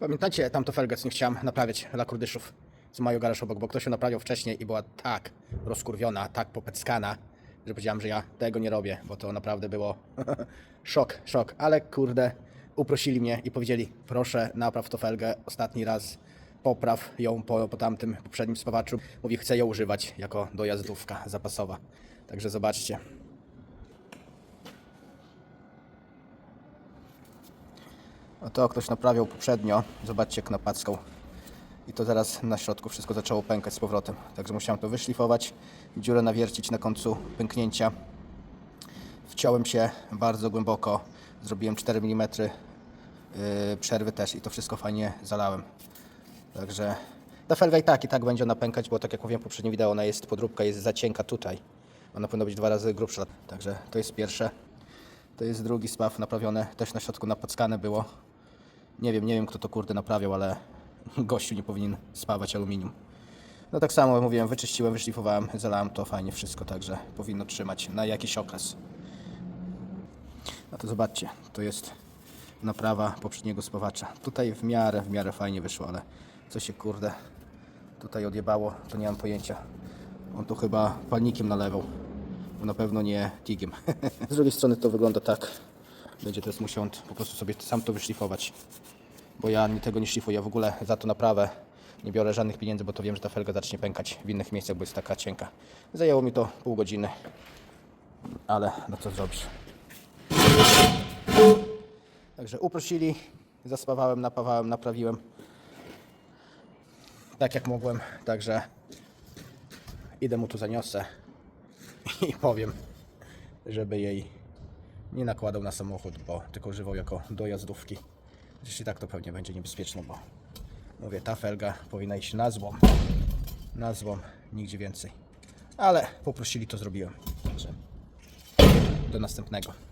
Pamiętacie tamto felgę, co nie chciałem naprawiać dla kurdyszów z mają garaż obok, bo ktoś ją naprawiał wcześniej i była tak rozkurwiona, tak popeckana, że powiedziałem, że ja tego nie robię, bo to naprawdę było szok, szok. Ale kurde, uprosili mnie i powiedzieli, proszę napraw to felgę ostatni raz, popraw ją po, po tamtym poprzednim spawaczu. Mówi, chcę ją używać jako dojazdówka zapasowa. Także zobaczcie. A to ktoś naprawiał poprzednio. Zobaczcie jak napackał. I to zaraz na środku wszystko zaczęło pękać z powrotem. Także musiałem to wyszlifować, dziurę nawiercić na końcu pęknięcia. Wciąłem się bardzo głęboko. Zrobiłem 4 mm yy, przerwy też i to wszystko fajnie zalałem. Także ta felga i tak, i tak będzie ona pękać, bo tak jak mówiłem w poprzednim wideo, ona jest podróbka, jest za cienka tutaj. Ona powinna być dwa razy grubsza. Także to jest pierwsze. To jest drugi spaw naprawiony, też na środku napackane było. Nie wiem, nie wiem kto to kurde naprawiał, ale gościu nie powinien spawać aluminium. No tak samo mówiłem, wyczyściłem, wyszlifowałem, zalałem to fajnie wszystko, także powinno trzymać na jakiś okres. No to zobaczcie, to jest naprawa poprzedniego spawacza. Tutaj w miarę, w miarę fajnie wyszło, ale co się kurde tutaj odjebało, to nie mam pojęcia. On tu chyba palnikiem nalewał. Na pewno nie tigiem. Z drugiej strony to wygląda tak. Będzie teraz musiał po prostu sobie sam to wyszlifować. Bo ja tego nie szlifuję. Ja w ogóle za to naprawę nie biorę żadnych pieniędzy, bo to wiem, że ta felga zacznie pękać w innych miejscach, bo jest taka cienka. Zajęło mi to pół godziny. Ale no co zrobisz? Także uprosili, zaspawałem, napawałem, naprawiłem. Tak jak mogłem, także idę mu tu zaniosę i powiem, żeby jej nie nakładał na samochód, bo tylko używał jako dojazdówki. Jeśli tak, to pewnie będzie niebezpieczne, bo mówię, ta felga powinna iść na złom. Na złom, nigdzie więcej. Ale poprosili, to zrobiłem. Także do następnego.